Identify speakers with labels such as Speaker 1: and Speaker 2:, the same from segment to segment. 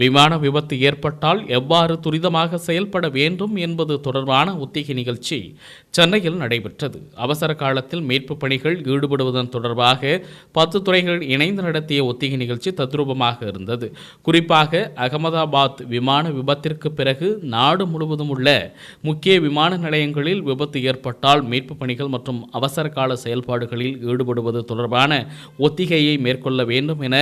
Speaker 1: விமான விபத்து ஏற்பட்டால் எவ்வாறு துரிதமாக செயல்பட வேண்டும் என்பது தொடர்பான ஒத்திகை நிகழ்ச்சி சென்னையில் நடைபெற்றது. அவசர காலத்தில் மீட்பு பணிகள் ஈடுபடுவதன் தொடர்பாக பத்து துறைகள் இணைந்து நடத்திய ஒத்திகை நிகழ்ச்சி தத்ரூபமாக இருந்தது. குறிப்பாக அகமதாபாத் விமான விபத்திற்கு பிறகு நாடு முழுவதும் உள்ள முக்கிய விமான நிலையங்களில் விபத்து ஏற்பட்டால் மீட்பு பணிகள் மற்றும் அவசர கால செயல்பாடுகளில் ஈடுபடுவது தொடர்பான ஒத்திகையை மேற்கொள்ள வேண்டும் என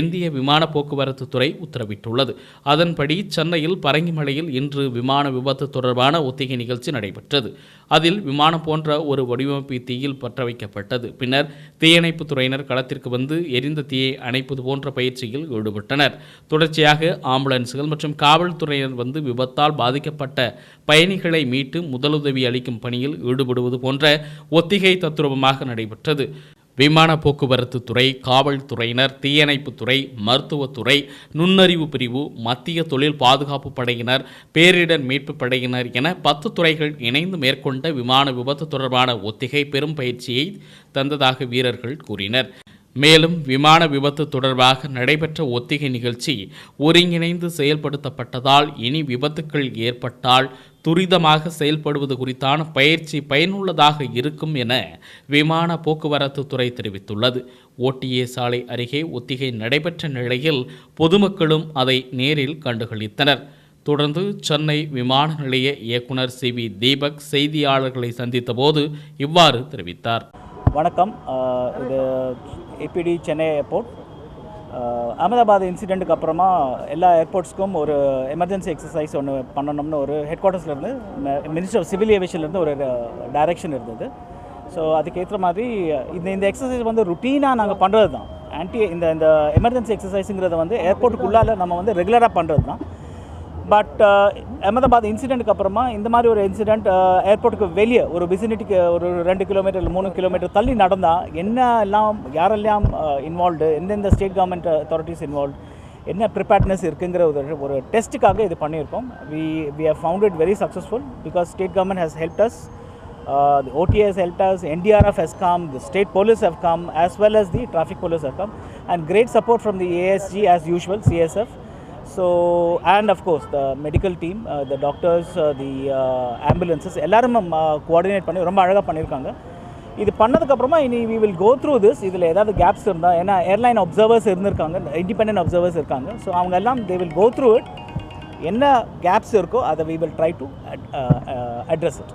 Speaker 1: இந்திய விமான போக்குவரத்து துறை உத்தரவிட்டுள்ளது. அதன்படி சென்னையில் பரங்கிமலையில் இன்று விமான விபத்து தொடர்பான ஒத்திகை நிகழ்ச்சி நடைபெற்றது. அதில் விமானம் போன்ற ஒரு வடிவமைப்பு தீயில் பற்ற வைக்கப்பட்டது பின்னர் தீயணைப்புத் துறையினர் களத்திற்கு வந்து எரிந்த தீயை அணைப்பது போன்ற பயிற்சியில் ஈடுபட்டனர். தொடர்ச்சியாக ஆம்புலன்ஸ்கள் மற்றும் காவல்துறையினர் வந்து விபத்தால் பாதிக்கப்பட்ட பயணிகளை மீட்டு முதலுதவி அளிக்கும் பணியில் ஈடுபடுவது போன்ற ஒத்திகை தத்துரூபமாக நடைபெற்றது. விமான போக்குவரத்து துறை காவல்துறையினர் தீயணைப்புத்துறை மருத்துவத்துறை நுண்ணறிவு பிரிவு மத்திய தொழில் பாதுகாப்பு படையினர் பேரிடர் மீட்பு படையினர் என பத்து துறைகள் இணைந்து மேற்கொண்ட விமான விபத்து தொடர்பான ஒத்திகை பெரும் பயிற்சியை தந்ததாக வீரர்கள் கூறினர். மேலும் விமான விபத்து தொடர்பாக நடைபெற்ற ஒத்திகை நிகழ்ச்சி ஒருங்கிணைந்து செயல்படுத்தப்பட்டதால் இனி விபத்துக்கள் ஏற்பட்டால் துரிதமாக செயல்படுவது குறித்தான பயிற்சி பயனுள்ளதாக இருக்கும் என விமான போக்குவரத்து துறை தெரிவித்துள்ளது. ஓட்டிஏ சாலை அருகே ஒத்திகை நடைபெற்ற நிலையில் பொதுமக்களும் அதை நேரில் கண்டுகளித்தனர். தொடர்ந்து சென்னை விமான நிலைய இயக்குனர் சி வி தீபக் செய்தியாளர்களை சந்தித்தபோது இவ்வாறு தெரிவித்தார்.
Speaker 2: வணக்கம். இது ஏபிடி சென்னை ஏர்போர்ட். அகமதாபாத் இன்சிடெண்ட்டுக்கு அப்புறமா எல்லா ஏர்போர்ட்ஸ்க்கும் ஒரு எமர்ஜென்சி எக்ஸசைஸ் ஒன்று பண்ணணும்னு ஒரு ஹெட் குவார்ட்டர்ஸ்லேருந்து மினிஸ்டர் ஆஃப் சிவில் ஏவியேஷன்லேருந்து ஒரு uh, டைரக்ஷன் இருந்தது. ஸோ அதுக்கேற்ற மாதிரி இந்த இந்த எக்ஸசைஸ் வந்து ருட்டீனாக நாங்கள் பண்ணுறது தான் ஆன்டி இந்த இந்த எமர்ஜென்சி எக்ஸசைஸுங்கிறத வந்து ஏர்போர்ட்டுக்குள்ளால நம்ம வந்து ரெகுலராக பண்ணுறது தான் பட் அகமதாபாத் இன்சிடெண்ட்டுக்கு அப்புறமா இந்த மாதிரி ஒரு இன்சிடெண்ட் ஏர்போர்ட்டுக்கு uh, வெளியே ஒரு விசினிட்டிக்கு ஒரு ரெண்டு கிலோமீட்டர் இல்லை மூணு கிலோமீட்டர் தள்ளி நடந்தால் uh, என்ன எல்லாம் யாரெல்லாம் இன்வால்வ்டு எந்தெந்த ஸ்டேட் கவர்மெண்ட் அத்தாரிட்டிஸ் இன்வால்வ் என்ன ப்ரிப்பேர்ட்னஸ் இருக்குங்கிற ஒரு ஒரு டெஸ்ட்டுக்காக இது பண்ணியிருக்கோம். We we have found it very successful because state government has help us ODS the NDRF has helped us, uh, NDRF has come, the state police have come, as well as the traffic police have come, and great support from the ASG as usual, CSF. So, and of course, the medical team, uh, the doctors, uh, the uh, ambulances, எல்லாரும் um, uh, coordinate பண்ணி ரொம்ப அழகாக பண்ணியிருக்காங்க. இது பண்ணதுக்கப்புறமா இனி we will go through this இதில் ஏதாவது கேப்ஸ் இருந்தால் ஏன்னா ஏர்லைன் அப்சர்வர்ஸ் இருந்திருக்காங்க இண்டிபெண்ட் அப்சர்வர்ஸ் இருக்காங்க. ஸோ அவங்க எல்லாம் they will go through it என்ன கேப்ஸ் இருக்கோ அதை we will try to address it